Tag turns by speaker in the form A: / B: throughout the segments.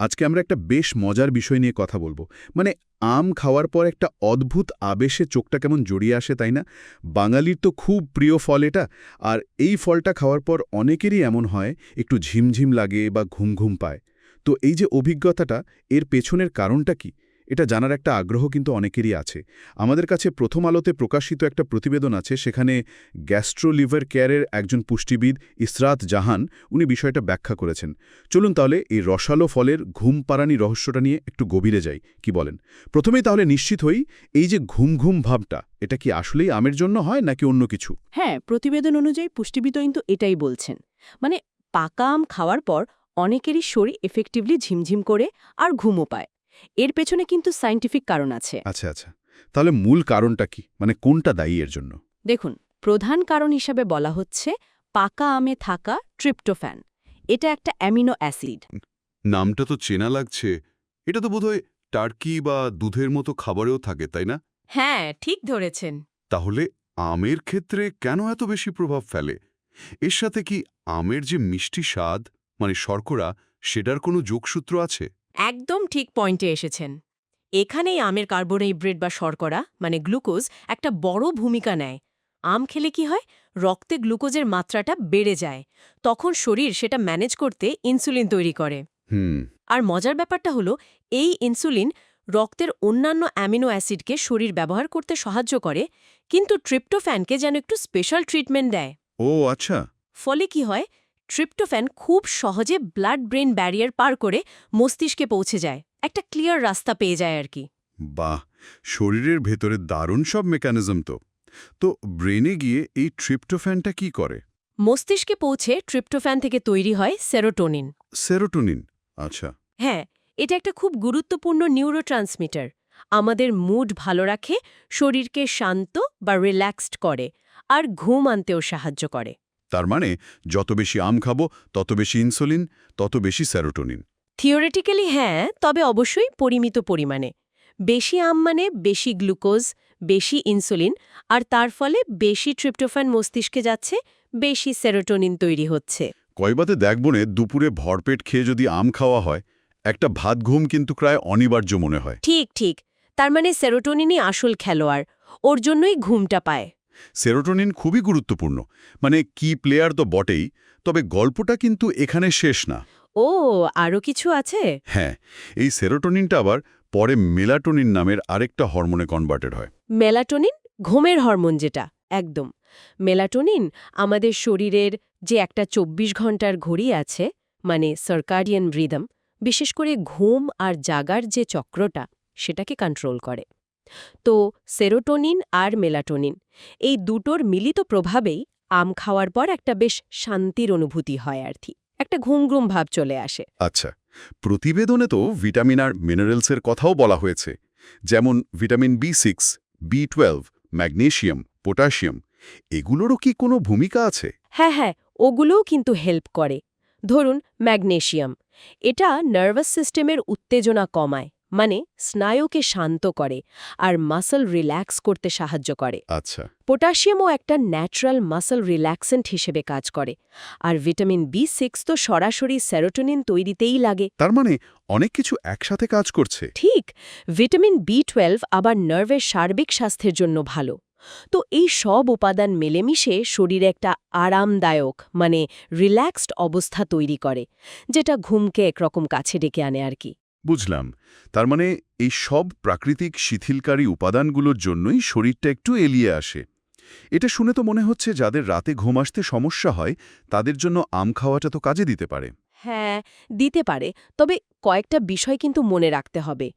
A: আজকে আমরা একটা বেশ মজার বিষয় নিয়ে কথা বলব। মানে আম খাওয়ার পর একটা অদ্ভুত আবেশে চোখটা কেমন জড়িয়ে আসে, তাই না? বাঙালির তো খুব প্রিয় ফল এটা। আর এই ফলটা খাওয়ার পর অনেকেরই এমন হয়, একটু ঝিমঝিম লাগে বা ঘুম ঘুম পায়। তো এই যে অভিজ্ঞতাটা, এর পেছনের কারণটা কি? এটা জানার একটা আগ্রহ কিন্তু অনেকেরই আছে। আমাদের কাছে প্রথম আলোতে প্রকাশিত একটা প্রতিবেদন আছে, সেখানে গ্যাস্ট্রোলিভার কেয়ারের একজন পুষ্টিবিদ ইসরাত জাহান উনি বিষয়টা ব্যাখ্যা করেছেন। চলুন তাহলে এই রসালো ফলের ঘুম পাড়ানি রহস্যটা নিয়ে একটু গভীরে যাই, কি বলেন? প্রথমেই তাহলে নিশ্চিত হই, এই যে ঘুম ঘুম ভাবটা, এটা কি আসলেই আমের জন্য হয় নাকি অন্য কিছু?
B: হ্যাঁ প্রতিবেদন অনুযায়ী পুষ্টিবিদ কিন্তু এটাই বলছেন। মানে পাকা আম খাওয়ার পর অনেকেরই শরীর এফেক্টিভলি ঝিমঝিম করে আর ঘুমও পায়। এর পেছনে কিন্তু সায়েন্টিফিক কারণ আছে।
A: আচ্ছা আচ্ছা। তাহলে মূল কারণটা কি? মানে কোনটা দায়ী এর জন্য?
B: দেখুন প্রধান কারণ হিসাবে বলা হচ্ছে পাকা আমে থাকা ট্রিপ্টোফ্যান। এটা একটা অ্যামিনো অ্যাসিড।
C: নামটা তো চেনা লাগছে। এটা তো বোধহয় টার্কি বা দুধের মতো খাবারেও থাকে তাই না?
B: হ্যাঁ ঠিক ধরেছেন।
C: তাহলে আমের ক্ষেত্রে কেন এত বেশি প্রভাব ফেলে? এর সাথে কি আমের যে মিষ্টি স্বাদ মানে শর্করা সেটার কোনো যোগসূত্র আছে?
B: একদম ঠিক পয়েন্টে এসেছেন। এখানেই আমের কার্বোহাইড্রেট বা শর্করা মানে গ্লুকোজ একটা বড় ভূমিকা নেয়। আম খেলে কি হয়? রক্তে গ্লুকোজের মাত্রাটা বেড়ে যায়। তখন শরীর সেটা ম্যানেজ করতে ইনসুলিন তৈরি করে।
A: হুম।
B: আর মজার ব্যাপারটা হলো এই ইনসুলিন রক্তের অন্যান্য অ্যামিনো অ্যাসিডকে শরীর ব্যবহার করতে সাহায্য করে কিন্তু ট্রিপ্টোফ্যানকে যেন একটু স্পেশাল ট্রিটমেন্ট দেয়।
A: ও আচ্ছা।
B: ফলে কি হয়? ট্রিপ্টোফ্যান খুব সহজে ব্লাড ব্রেন ব্যারিয়ার পার করে মস্তিষ্কে পৌঁছে যায়। একটা ক্লিয়ার রাস্তা পেয়ে যায় আর কি।
A: বাহ! শরীরের ভেতরে দারুণ সব মেকানিজম তো। তো ব্রেনে গিয়ে এই ট্রিপ্টোফ্যানটা কি করে?
B: মস্তিষ্কে পৌঁছে ট্রিপ্টোফ্যান থেকে তৈরি হয় সেরোটোনিন।
A: সেরোটোনিন? আচ্ছা।
B: হ্যাঁ এটা একটা খুব গুরুত্বপূর্ণ নিউরোট্রান্সমিটার। আমাদের মুড ভালো রাখে শরীরকে শান্ত বা রিল্যাক্সড করে আর ঘুম আনতেও সাহায্য করে।
A: তার মানে যত বেশি আম খাব তত বেশি ইনসুলিন তত বেশি সেরোটোনিন।
B: থিওরিটিক্যালি হ্যাঁ তবে অবশ্যই পরিমিত পরিমাণে। বেশি আম মানে বেশি গ্লুকোজ বেশি ইনসুলিন আর তার ফলে বেশি ট্রিপ্টোফ্যান মস্তিষ্কে যাচ্ছে বেশি সেরোটোনিন তৈরি হচ্ছে।
A: কয়বাতে দেখবনে দুপুরে ভরপেট খেয়ে যদি আম খাওয়া হয় একটা ভাত ঘুম কিন্তু প্রায় অনিবার্য মনে হয়।
B: ঠিক ঠিক। তার মানে সেরোটোনিনই আসল খেলোয়াড় ওর জন্যই ঘুমটা পায়।
A: সেরোটোনিন খুবই গুরুত্বপূর্ণ। মানে কি প্লেয়ার তো বটেই তবে গল্পটা কিন্তু এখানে শেষ না।
B: ও আরও কিছু আছে?
A: হ্যাঁ এই সেরোটোনিনটা আবার পরে মেলাটোনিন নামের আরেকটা হরমোনে কনভার্টেড হয়।
B: মেলাটোনিন ঘুমের হরমোন যেটা একদম। মেলাটোনিন আমাদের শরীরের যে একটা ২৪ ঘণ্টার ঘড়ি আছে মানে সার্কাডিয়ান রিদম বিশেষ করে ঘুম আর জাগার যে চক্রটা সেটাকে কন্ট্রোল করে। তো সেরোটোনিন আর মেলাটোনিন। এই দুটোর মিলিত প্রভাবেই আম খাওয়ার পর একটা বেশ শান্তির অনুভূতি হয় আর কি। একটা ঘুম ঘুম ভাব চলে আসে।
A: আচ্ছা প্রতিবেদনে তো ভিটামিন আর মিনারেলসের কথাও বলা হয়েছে যেমন vitamin B six B twelve magnesium potassium এগুলোরও কি কোনো ভূমিকা আছে?
B: হ্যাঁ হ্যাঁ ওগুলোও কিন্তু হেল্প করে। ধরুন ম্যাগনেশিয়াম এটা নার্ভাস সিস্টেমের উত্তেজনা কমায়। মানে স্নায়ুকে শান্ত করে আর মাসল রিল্যাক্স করতে সাহায্য করে।
A: আচ্ছা।
B: পটাশিয়ামও একটা ন্যাচারাল মাসল রিল্যাক্সেন্ট হিসেবে কাজ করে আর ভিটামিন বি সিক্স তো সরাসরি সেরোটোনিন তৈরিতেই লাগে।
A: তার মানে অনেক কিছু একসাথে কাজ করছে।
B: ঠিক ভিটামিন বি টুয়েলভ আবার নার্ভের সার্বিক স্বাস্থ্যের জন্য ভালো। তো এই সব উপাদান মেলেমিশে শরীরে একটা আরামদায়ক মানে রিল্যাক্সড অবস্থা তৈরি করে যেটা ঘুমকে একরকম কাছে ডেকে আনে আর কি।
A: বুঝলাম। তার মানে এই সব প্রাকৃতিক শিথিলকারী উপাদানগুলোর জন্যই শরীরটা একটু এলিয়ে আসে। এটা শুনে তো মনে হচ্ছে যাদের রাতে ঘুম আসতে সমস্যা হয় তাদের জন্য আম খাওয়াটা তো কাজে দিতে পারে।
B: হ্যাঁ দিতে পারে। তবে কয়েকটা বিষয় কিন্তু মনে রাখতে হবে।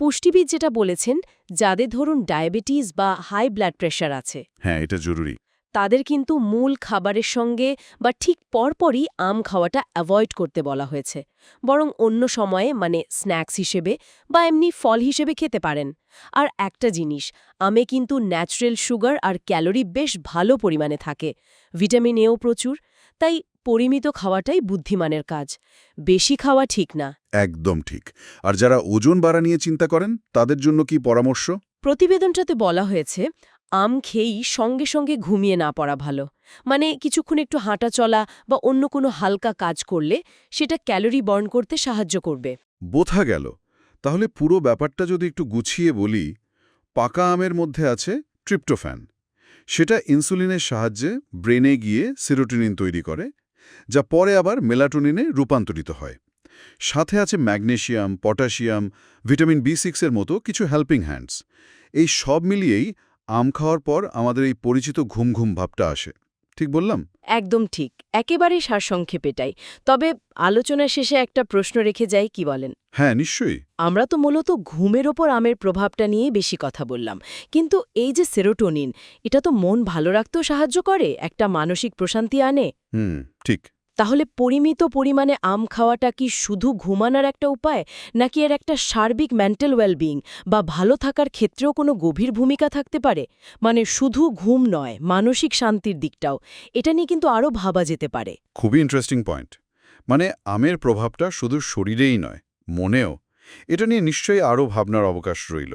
B: পুষ্টিবিদ যেটা বলেছেন যাদের ধরুন ডায়াবেটিস বা হাই ব্লাড প্রেশার আছে।
A: হ্যাঁ এটা জরুরি।
B: তাদের কিন্তু মূল খাবারের সঙ্গে বা ঠিক পরপরই আম খাওয়াটা অ্যাভয়েড করতে বলা হয়েছে। বরং অন্য সময়ে মানে স্ন্যাক্স হিসেবে বা এমনি ফল হিসেবে খেতে পারেন। আর একটা জিনিস আমে কিন্তু ন্যাচারাল সুগার আর ক্যালোরি বেশ ভালো পরিমাণে থাকে। ভিটামিন এও প্রচুর তাই পরিমিত খাওয়াটাই বুদ্ধিমানের কাজ। বেশি খাওয়া ঠিক না।
A: একদম ঠিক। আর যারা ওজন বাড়া নিয়ে চিন্তা করেন তাদের জন্য কি পরামর্শ?
B: প্রতিবেদনটাতে বলা হয়েছে আম খেয়েই সঙ্গে সঙ্গে ঘুমিয়ে না পড়া ভালো। মানে কিছুক্ষণ একটু হাঁটা চলা বা অন্য কোনো হালকা কাজ করলে সেটা ক্যালোরি বার্ন করতে সাহায্য করবে।
A: বোথা গেল। তাহলে পুরো ব্যাপারটা যদি একটু গুছিয়ে বলি, পাকা আমের মধ্যে আছে ট্রিপ্টোফ্যান। সেটা ইনসুলিনের সাহায্যে ব্রেনে গিয়ে সিরোটিনিন তৈরি করে, যা পরে আবার মেলাটোনিনে রূপান্তরিত হয়। সাথে আছে ম্যাগনেশিয়াম, পটাশিয়াম, ভিটামিন বি সিক্সের মতো কিছু হেল্পিং হ্যান্ডস। এই সব মিলিয়েই আম খাওয়ার পর আমাদের এই পরিচিত ঘুম ঘুম ভাবটা আসে। ঠিক বললাম?
B: একদম ঠিক। একেবারেই সারসংক্ষেপে এটাই। তবে আলোচনা শেষে একটা প্রশ্ন রেখে যাই কি বলেন?
A: হ্যাঁ নিশ্চয়ই।
B: আমরা তো মূলত ঘুমের ওপর আমের প্রভাবটা নিয়ে বেশি কথা বললাম। কিন্তু এই যে সেরোটোনিন এটা তো মন ভালো রাখতেও সাহায্য করে একটা মানসিক প্রশান্তি আনে।
A: হুম ঠিক।
B: তাহলে পরিমিত পরিমাণে আম খাওয়াটা কি শুধু ঘুমানোর একটা উপায়, নাকি এর একটা সার্বিক মেন্টাল ওয়েলবিং বা ভালো থাকার ক্ষেত্রেও কোনো গভীর ভূমিকা থাকতে পারে? মানে শুধু ঘুম নয়, মানসিক শান্তির দিকটাও। এটা নিয়ে কিন্তু আরও ভাবা যেতে পারে।
A: খুবই ইন্টারেস্টিং পয়েন্ট মানে আমের প্রভাবটা শুধু শরীরেই নয়, মনেও। এটা নিয়ে নিশ্চয়ই আরও ভাবনার অবকাশ রইল।